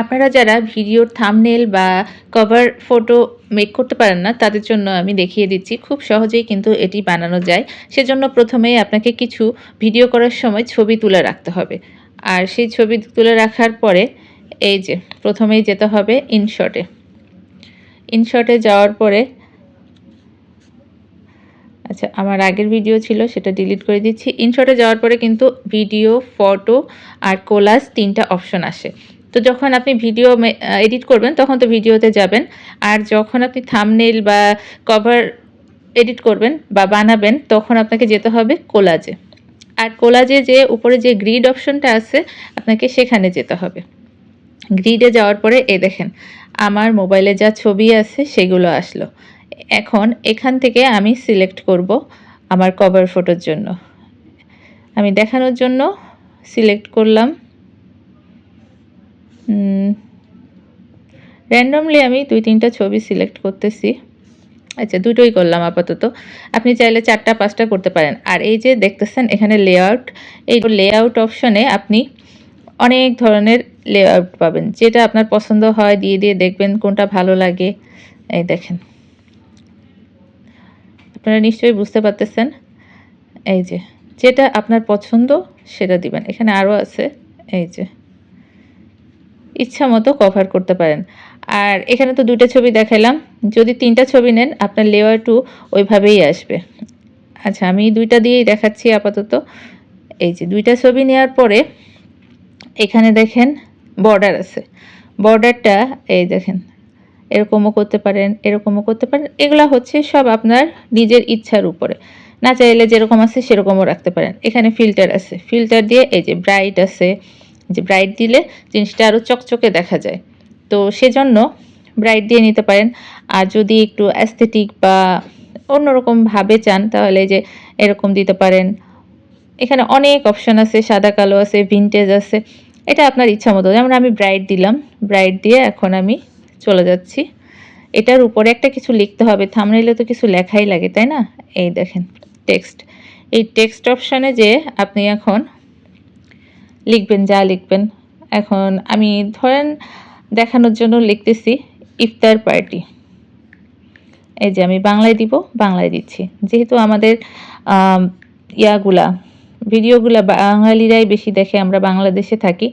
আপনারা যারা ভিডিওর থামনেল বা কভার ফটো মেক করতে পারেন না, তাদের জন্য আমি দেখিয়ে দিচ্ছি। খুব সহজেই কিন্তু এটি বানানো যায়। সেজন্য প্রথমেই আপনাকে কিছু ভিডিও করার সময় ছবি তুলে রাখতে হবে। আর সেই ছবি তুলে রাখার পরে এই যে, প্রথমেই যেতে হবে ইনশটে ইনশটে যাওয়ার পরে আচ্ছা আমার আগের ভিডিও ছিল, সেটা ডিলিট করে দিচ্ছি। ইনশটে যাওয়ার পরে কিন্তু ভিডিও ফটো আর কোলাস তিনটা অপশন আসে। তো যখন আপনি ভিডিও এডিট করবেন, তখন তো ভিডিওতে যাবেন। আর যখন আপনি থামনেল বা কভার এডিট করবেন বা বানাবেন, তখন আপনাকে যেতে হবে কোলাজে আর কোলাজে যে উপরে যে গ্রিড অপশনটা আছে, আপনাকে সেখানে যেতে হবে। গ্রিডে যাওয়ার পরে, এ দেখেন, আমার মোবাইলে যা ছবি আছে, সেগুলো আসলো। এখন এখান থেকে আমি সিলেক্ট করব আমার কভার ফটোর জন্য। আমি দেখানোর জন্য সিলেক্ট করলাম। র্যান্ডমলি আমি দুই, তিনটা ছবি সিলেক্ট করতেছি। আচ্ছা দুটোই করলাম আপাতত। আপনি চাইলে চারটা, পাঁচটা করতে পারেন। আর এই যে দেখতেছেন, এখানে লেআউট এই লেআউট অপশনে আপনি অনেক ধরনের লেআউট পাবেন। যেটা আপনার পছন্দ হয়, দিয়ে দিয়ে দেখবেন কোনটা ভালো লাগে। এই দেখেন। আপনারা নিশ্চয়ই বুঝতে পারতেছেন। এই যে, যেটা আপনার পছন্দ, সেটা দিবেন। এখানে আরও আছে। এই যে। ইচ্ছা মতো কভার করতে পারেন। আর এখানে তো দুইটা ছবি দেখালাম যদি তিনটা ছবি নেন, আপনার লেয়ার টু ওইভাবেই আসবে। আচ্ছা আমি দুইটা দিয়েই দেখাচ্ছি আপাতত। এই যে দুইটা ছবি নেওয়ার পরে এখানে দেখেন বর্ডার আছে। বর্ডারটা এই দেখেন, এরকমও করতে পারেন, এরকমও করতে পারেন। এগুলো হচ্ছে সব আপনার নিজের ইচ্ছার উপরে। না চাইলে যেরকম আছে সেরকমও রাখতে পারেন। এখানে ফিল্টার আছে। ফিল্টার দিয়ে এই যে ব্রাইট আছে যে ব্রাইট দিলে জিনিসটা আরও চকচকে দেখা যায়। তো সেজন্য ব্রাইট দিয়ে নিতে পারেন। আর যদি একটু অ্যাস্থেটিক বা অন্যরকমভাবে চান, তাহলে যে এরকম দিতে পারেন। এখানে অনেক অপশন আছে, সাদা কালো আছে ভিনটেজ আছে। এটা আপনার ইচ্ছা মতো। যেমন আমি ব্রাইট দিলাম। ব্রাইট দিয়ে এখন আমি চলে যাচ্ছি। এটার উপরে একটা কিছু লিখতে হবে। থামনেলে তো কিছু লেখাই লাগে, তাই না? এই দেখেন টেক্সট এই টেক্সট অপশানে যে আপনি এখন লিখবেন, যা লিখবেন। এখন আমি ধরেন দেখানোর জন্য লিখতেছি ইফতার পার্টি। এই যে আমি বাংলায় দিব, বাংলায় দিচ্ছি। যেহেতু আমাদের ইয়াগুলা, ভিডিওগুলা বাঙালিরাই বেশি দেখে, আমরা বাংলাদেশে থাকি,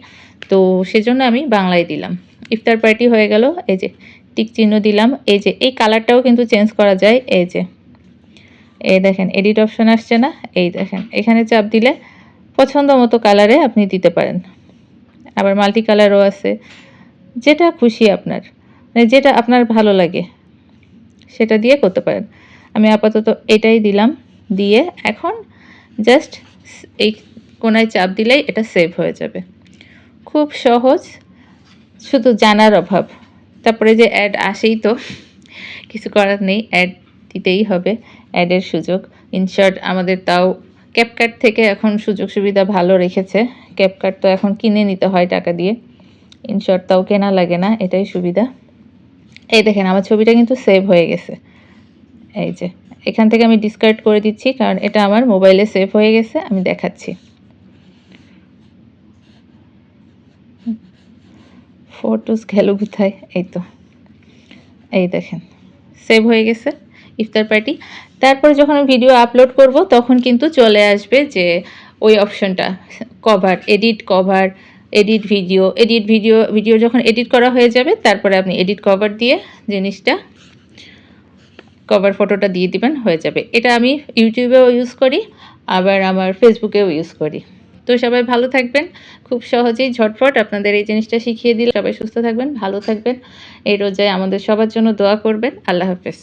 তো সেজন্য আমি বাংলায় দিলাম। ইফতার পার্টি হয়ে গেল, এই যে টিক চিহ্ন দিলাম। এই যে, এই কালারটাও কিন্তু চেঞ্জ করা যায়, এই যে। এই দেখেন, এডিট অপশন আসছে না, এই দেখেন, এখানে চাপ দিলে পছন্দ মতো কালারে আপনি দিতে পারেন। আবার মাল্টি কালারও আছে। যেটা খুশি আপনার। মানে যেটা আপনার ভালো লাগে, সেটা দিয়ে করতে পারেন। আমি আপাতত এটাই দিলাম। দিয়ে এখন জাস্ট এই কোনায় চাপ দিলেই এটা সেভ হয়ে যাবে। খুব সহজ, শুধু জানার অভাব। তারপরে যে অ্যাড আসেই তো, কিছু করার নেই। অ্যাড দিতেই হবে। অ্যাডের সুযোগ। ইনশর্ট আমাদের তাও ক্যাপকাট থেকে এখন সুযোগ সুবিধা ভালো রেখেছে। ক্যাপকাট তো এখন কিনে নিতে হয় টাকা দিয়ে। ইনশর্ট তাও কেনা লাগে না, এটাই সুবিধা। এই দেখেন, আমার ছবিটা কিন্তু সেভ হয়ে গেছে। এই যে, এখান থেকে আমি ডিসকার্ড করে দিচ্ছি, কারণ এটা আমার মোবাইলে সেভ হয়ে গেছে, আমি দেখাচ্ছি। ফটোস গেল কোথায়? এই তো, এই দেখেন সেভ হয়ে গেছে। ইফতার পার্টি। তারপরে যখন ভিডিও আপলোড করব, তখন কিন্তু চলে আসবে যে ওই অপশনটা cover edit cover edit video edit video video যখন এডিট করা হয়ে যাবে, তারপরে আপনি এডিট কভার দিয়ে জিনিসটা কভার ফটোটা দিয়ে দিবেন, হয়ে যাবে। এটা আমি ইউটিউবেও ইউজ করি, আবার আমার ফেসবুকেও ইউজ করি। তো সবাই ভালো থাকবেন, খুব সহজেই ঝটফট আপনাদের এই জিনিসটা শিখিয়ে দিলে সবাই সুস্থ থাকবেন, ভালো থাকবেন। এই রোজায় আমাদের সবার জন্য দোয়া করবেন। আল্লাহ হাফেজ।